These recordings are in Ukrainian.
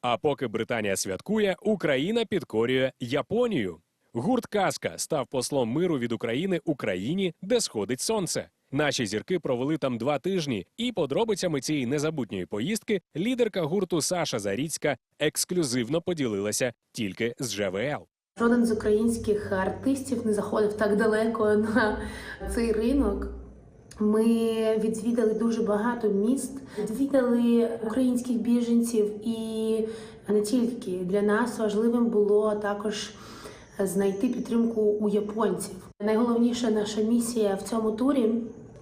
А поки Британія святкує, Україна підкорює Японію. Гурт Казка став послом миру від України Україні, де сходить сонце. Наші зірки провели там два тижні, і подробицями цієї незабутньої поїздки лідерка гурту Саша Заріцька ексклюзивно поділилася тільки з ЖВЛ. Жоден з українських артистів не заходив так далеко на цей ринок. Ми відвідали дуже багато міст, відвідали українських біженців, і не тільки для нас важливим було також знайти підтримку у японців. Найголовніша наша місія в цьому турі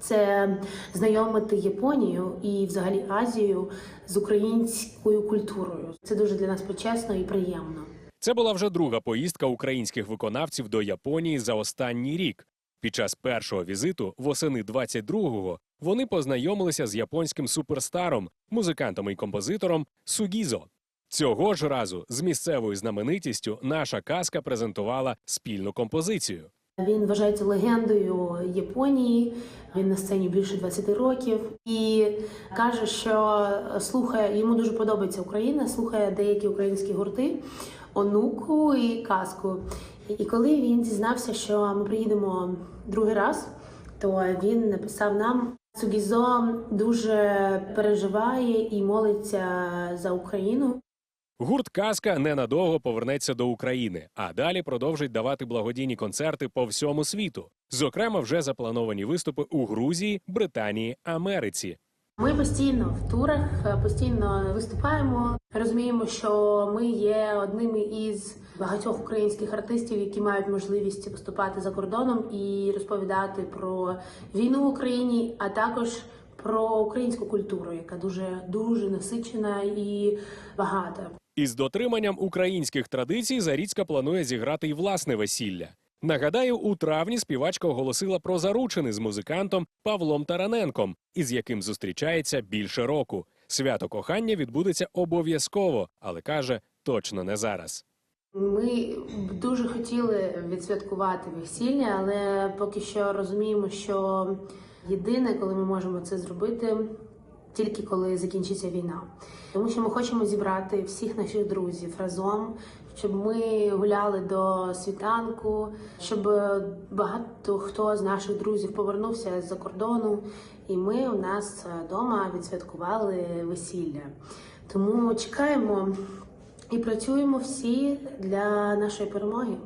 це знайомити Японію і взагалі Азію з українською культурою. Це дуже для нас почесно і приємно. Це була вже друга поїздка українських виконавців до Японії за останній рік. Під час першого візиту восени 22-го вони познайомилися з японським суперстаром, музикантом і композитором Сугізо. Цього ж разу з місцевою знаменитістю наша казка презентувала спільну композицію. Він вважається легендою Японії. Він на сцені більше 20 років і каже, що слухає йому дуже подобається Україна, слухає деякі українські гурти, онуку і казку. І коли він дізнався, що ми приїдемо другий раз, то він написав нам. Сугізо дуже переживає і молиться за Україну. Гурт Казка ненадовго повернеться до України, а далі продовжить давати благодійні концерти по всьому світу. Зокрема, вже заплановані виступи у Грузії, Британії, Америці. Ми постійно в турах, постійно виступаємо. Розуміємо, що ми є одними із багатьох українських артистів, які мають можливість виступати за кордоном і розповідати про війну в Україні, а також про українську культуру, яка дуже дуже насичена і багата. Із дотриманням українських традицій Заріцька планує зіграти й власне весілля. Нагадаю, у травні співачка оголосила про заручини з музикантом Павлом Тараненком, із яким зустрічається більше року. Свято кохання відбудеться обов'язково, але каже, точно не зараз. Ми дуже хотіли відсвяткувати весілля, але поки що розуміємо, що єдине, коли ми можемо це зробити, тільки коли закінчиться війна. Тому що ми хочемо зібрати всіх наших друзів разом, щоб ми гуляли до світанку, щоб багато хто з наших друзів повернувся з-за кордону, і ми у нас вдома відсвяткували весілля. Тому чекаємо і працюємо всі для нашої перемоги.